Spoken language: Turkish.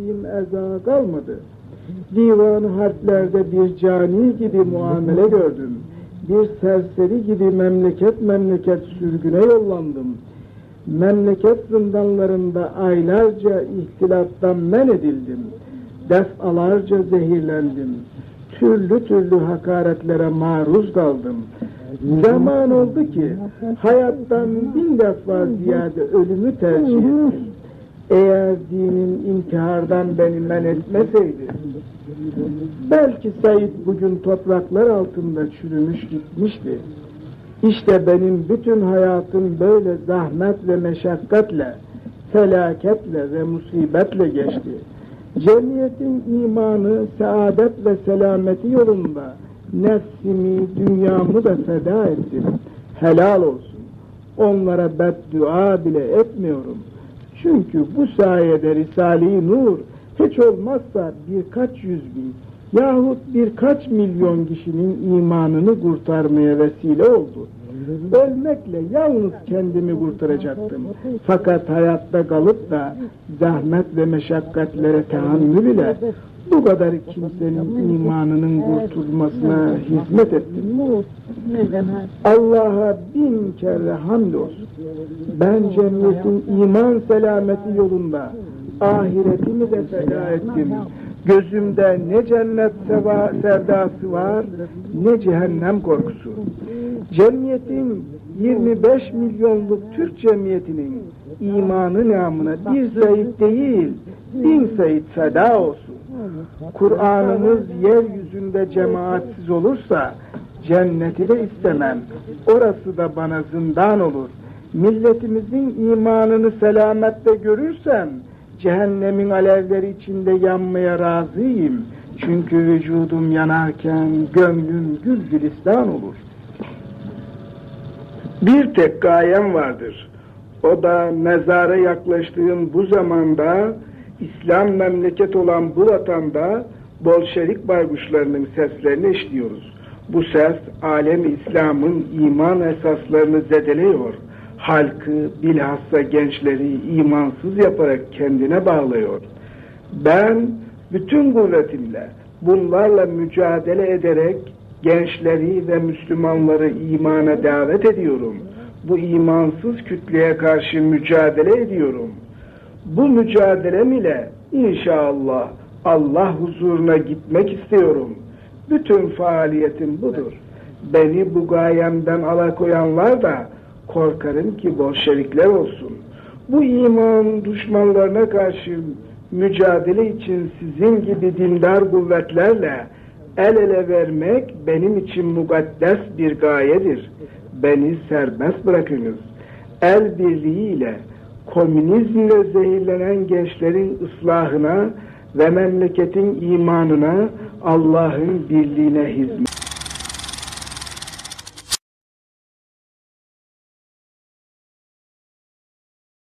Eza kalmadı. Divan harplerde bir cani gibi muamele gördüm. Bir serseri gibi memleket memleket sürgüne yollandım. Memleket zindanlarında aylarca ihtilattan men edildim. Defalarca zehirlendim. Türlü türlü hakaretlere maruz kaldım. Zaman oldu ki hayattan bin defa ziyade ölümü tercih ettim. Eğer dinin intihardan beni men etmeseydi, belki Said bugün topraklar altında çürümüş gitmişti. İşte benim bütün hayatım böyle zahmet ve meşakkatle, felaketle ve musibetle geçti. Cemiyetin imanı, saadet ve selameti yolunda nefsimi, dünyamı da feda ettim. Helal olsun. Onlara beddua bile etmiyorum. Çünkü bu sayede Risale-i Nur hiç olmazsa birkaç yüz bin yahut birkaç milyon kişinin imanını kurtarmaya vesile oldu. Ölmekle yalnız kendimi kurtaracaktım. Fakat hayatta kalıp da zahmet ve meşakkatlere tahammül ile bu kadar kimsenin imanının kurtulmasına hizmet ettim. Allah'a bin kere hamdolsun. Ben cemiyetin iman selameti yolunda ahiretimi de feda ettim. Gözümde ne cennet seva, sevdası var, ne cehennem korkusu. Cemiyetin 25 milyonluk Türk cemiyetinin imanı namına bir sayit değil, bin sayit feda olsun. Kur'an'ımız yeryüzünde cemaatsiz olursa, cenneti de istemem. Orası da bana zindan olur. Milletimizin imanını selamette görürsem, cehennemin alevleri içinde yanmaya razıyım. Çünkü vücudum yanarken gönlüm gül gülistan olur. Bir tek gayem vardır. O da mezara yaklaştığım bu zamanda İslam memleket olan bu vatanda Bolşevik bayguşlarının seslerini eşliyoruz. Bu ses alem İslam'ın iman esaslarını zedeliyor. Halkı bilhassa gençleri imansız yaparak kendine bağlıyor. Ben bütün kuvvetimle bunlarla mücadele ederek gençleri ve Müslümanları imana davet ediyorum. Bu imansız kütleye karşı mücadele ediyorum. Bu mücadelem ile inşallah Allah huzuruna gitmek istiyorum. Bütün faaliyetim budur. Beni bu gayemden alakoyanlar da korkarım ki bolşevikler olsun. Bu iman düşmanlarına karşı mücadele için sizin gibi dindar kuvvetlerle el ele vermek benim için mukaddes bir gayedir. Beni serbest bırakınız. El birliğiyle komünizmle zehirlenen gençlerin ıslahına ve memleketin imanına Allah'ın birliğine hizmet